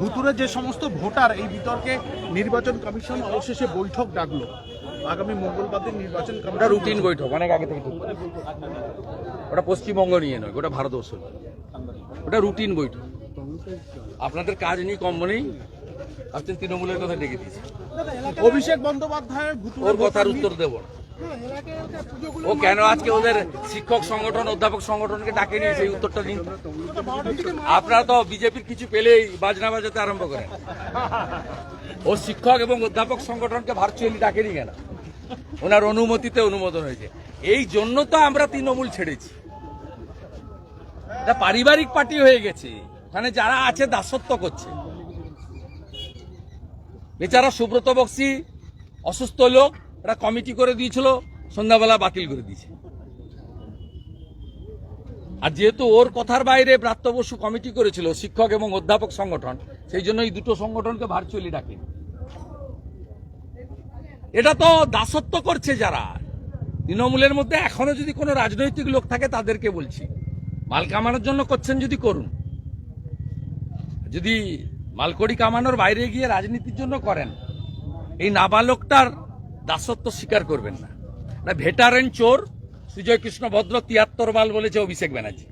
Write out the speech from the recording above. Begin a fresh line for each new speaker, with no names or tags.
ভুতুরে যে সমস্ত ভোটার এই বিতর্কে নির্বাচন কমিশন অবশেষে বৈঠক ডাকলো। আগামী মঙ্গলবার দিন নির্বাচন কমিশন
রুটিন বৈঠক অনেক আগে থেকে ওটা পশ্চিমবঙ্গ নিয়ে নয় ওটা ভারতবর্ষ ওটা রুটিন বৈঠক। আপনাদের কাজ নেই কম্ব নেই। আপনি তৃণমূলের কথা ডেকে দিয়েছি।
অভিষেক বন্দ্যোপাধ্যায়ের
ওর কথার উত্তর দেব না। ও কেন আজকে ওদের শিক্ষক সংগঠন, অধ্যাপক সংগঠনকে ডাকে নিয়ে সেই উত্তরটা দিন। আপনারা তো বিজেপির কিছু পেলেই বাজনা বাজাতে আরম্ভ করেন। ও শিক্ষক এবং অধ্যাপক সংগঠনকে ভার্চুয়ালি ডাকেনি কেন? ওনার অনুমতিতে অনুমোদন হয়েছে। এই জন্য তো আমরা তৃণমূল ছেড়েছি। পারিবারিক পার্টি হয়ে গেছে। ওখানে যারা আছে, দাসত্ব করছে। বেচারা সুব্রত বক্সি, অসুস্থ লোক একটা কমিটি করে দিয়েছিল, সন্ধ্যাবেলা বাতিল করে দিয়েছে। আর যেহেতু ওর কথার বাইরে ব্রাত্য বসু কমিটি করেছিল, শিক্ষক এবং অধ্যাপক সংগঠন, সেই জন্য এই দুটো সংগঠনকে ভার্চুয়ালি ডাকেনি এটা তো দাসত্ব করছে যারা। তৃণমূলের মধ্যে এখনও যদি কোনো রাজনৈতিক লোক থাকে, তাদেরকে বলছি। মাল কামানোর জন্য করছেন যদি করুন। যদি মালকড়ি কামানোর বাইরে গিয়ে রাজনীতির জন্য করেন, এই নাবালকটার দাসত্ব স্বীকার করবেন না। না, ভেটারেন চোর সুজয় কৃষ্ণ ভদ্র, তিয়াত্তর বাল বলেছে অভিষেক ব্যানার্জি।